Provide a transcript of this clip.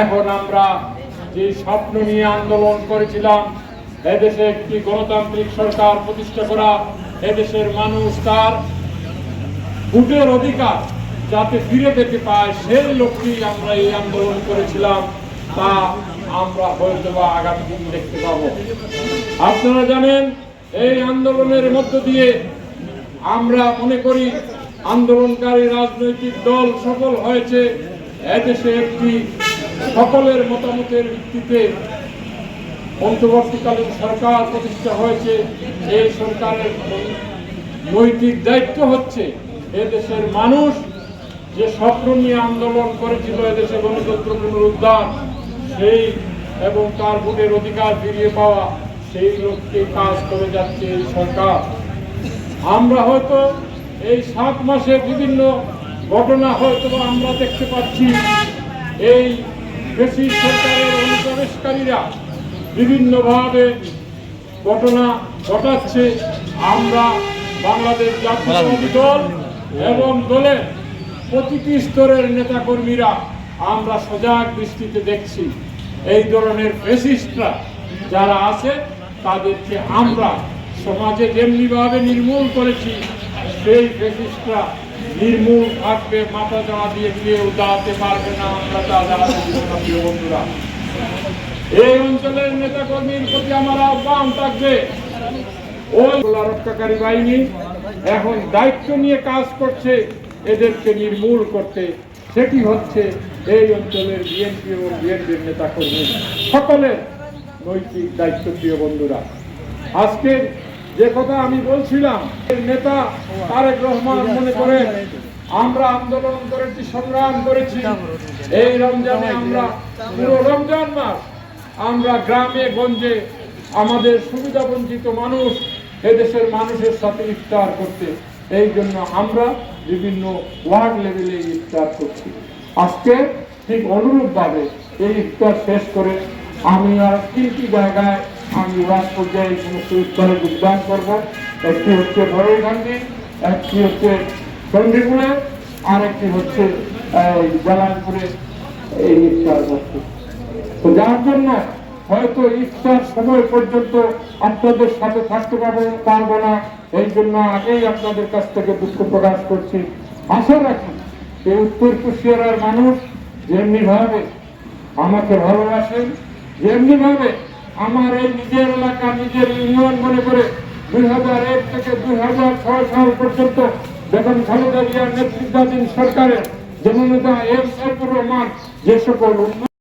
এখন আমরা যে স্বপ্ন নিয়ে আন্দোলন করেছিলাম, এদেশে একটি গণতান্ত্রিক সরকার প্রতিষ্ঠা করা, এদেশের মানুষ তার ভোটের অধিকার যাতে ফিরে পেতে পায়, সেই লক্ষ্যেই আমরা এই আন্দোলন করেছিলাম। তা আমরা হয়তো বা আগামী দিন দেখতে পাবো। আপনারা জানেন, এই আন্দোলনের মধ্য দিয়ে আমরা মনে করি, আন্দোলনকারী রাজনৈতিক দল সফল হয়েছে। এদেশে একটি সকলের মতামতের ভিত্তিতে অন্তর্বর্তীকালীন সরকার প্রতিষ্ঠা হয়েছে। এই সরকারের নৈতিক দায়িত্ব হচ্ছে এদেশের মানুষ। যে স্বপ্ন নিয়ে আন্দোলন করেছিল এদেশে গণতন্ত্র পুনরুদ্ধার সেই এবং তার ভোটের অধিকার ফিরিয়ে পাওয়া, সেই লোককে কাজ করে যাচ্ছে এই সরকার। আমরা হয়তো এই সাত মাসে বিভিন্ন ঘটনা হয়তো আমরা দেখতে পাচ্ছি। এই বেশি সরকারের অনুপ্রবেশকারীরা বিভিন্নভাবে ঘটনা ঘটাচ্ছে। আমরা বাংলাদেশ জাতীয়তাবাদী দল এবং দলের প্রতিটি স্তরের নেতাকর্মীরা আমরা সজাগ দৃষ্টিতে দেখছি। এই ধরনের ফেসিস্টরা যারা আছে, তাদেরকে আমরা সমাজে যেমনিভাবে নির্মূল করেছি, সেই ফেসিস্টরা নির্মূল থাকবে, মাথা জমা দিয়ে কেউ দাঁড়াতে পারবে না আমরা তা প্রিয় বন্ধুরা। এই অঞ্চলের নেতা কর্মীর প্রতি আমার আহ্বান থাকবে। ওই রক্ষাকারী বাহিনী এখন দায়িত্ব নিয়ে কাজ করছে, এদেরকে নির্মূল করতে। সেটি হচ্ছে এই অঞ্চলের বিএনপি এবং বিএনপির নেতা কর্মী সকলের নৈতিক দায়িত্ব, প্রিয় বন্ধুরা। আজকে যে কথা আমি বলছিলাম নেতা তারেক রহমান মনে করে আমরা আন্দোলন করেছি, সংগ্রাম করেছি। এই রমজানে আমরা পুরো রমজান মাস আমরা গ্রামে, গঞ্জে আমাদের সুবিধা বঞ্চিত মানুষ এদেশের মানুষের সাথে ইফতার করতে। এই জন্য আমরা বিভিন্ন ওয়ার্ড লেভেলে ইফতার করছি। আজকে ঠিক অনুরূপভাবে এই ইফতার শেষ করে আমি আর তিনটি জায়গায় আমি ওয়ার্ড পর্যায়ে সমস্ত ইফতারে যোগদান করব। একটি হচ্ছে ভৈরবগান্ধী একটি হচ্ছে চন্ডীপুরে আর একটি হচ্ছে, এই জালালপুরে এই ইফতার করছি তো যার জন্য হয়তো ইফতার সময় পর্যন্ত আপনাদের সাথে থাকতে পারব পারব না, এই জন্য আগেই আপনাদের কাছ থেকে দুঃখ প্রকাশ করছি। আশা রাখি এই উত্তর কুশিয়ারার মানুষ যেমনি ভাবে আমাকে ভালোবাসেন যেমনি ভাবে আমার এই নিজের এলাকা, নিজের ইউনিয়ন মনে করে দুই হাজার এক থেকে দুই হাজার ছয় সাল পর্যন্ত যখন খালেদা জিয়ার নেতৃত্বাধীন সরকারের যেমন এম সাইফুর রহমান যে সকল